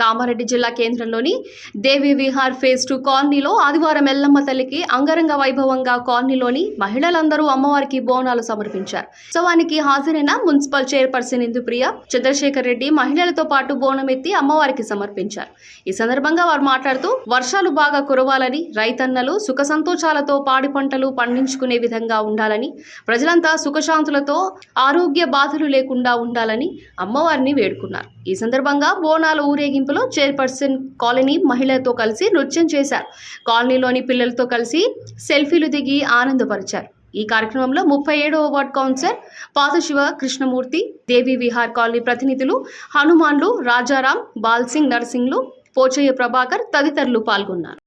కామారెడ్డి జిల్లా కేంద్రంలోని దేవి Vihar phase two కాలనీలో ఆదివారం ఎల్లమ్మ తల్లికి అంగరంగ వైభవంగా కాలనీలోని మహిళలందరూ అమ్మవారికి బోనాలు సమర్పించారు. ఉత్సవానికి హాజరైన మున్సిపల్ చైర్పర్సన్ ఇందుప్రియ చంద్రశేఖర్ రెడ్డి మహిళలతో పాటు బోనం ఎత్తి అమ్మవారికి సమర్పించారు. ఈ సందర్భంగా వారు మాట్లాడుతూ వర్షాలు బాగా కురవాలని రైతన్నలు సుఖ సంతోషాలతో పాడి పంటలు పండించుకునే విధంగా ఉండాలని ప్రజలంతా సుఖశాంతులతో ఆరోగ్య బాధలు లేకుండా ఉండాలని అమ్మవారిని వేడుకున్నారు. ఈ సందర్భంగా బోనాలు ఊరేగింపు ఊరేగింపులో చైర్పర్సన్ కాలనీ మహిళలతో కలిసి నృత్యం చేశారు. కాలనీలోని పిల్లలతో కలిసి సెల్ఫీలు దిగి ఆనందపరిచారు. ఈ కార్యక్రమంలో ముప్పై ఏడవ ward councillor Pathashiva Krishnamurthy Devi Vihar colony ప్రతినిధులు హనుమాన్లు రాజారాం బాల్సింగ్ నర్సింగ్లు పోచయ్య ప్రభాకర్ తదితరులు పాల్గొన్నారు.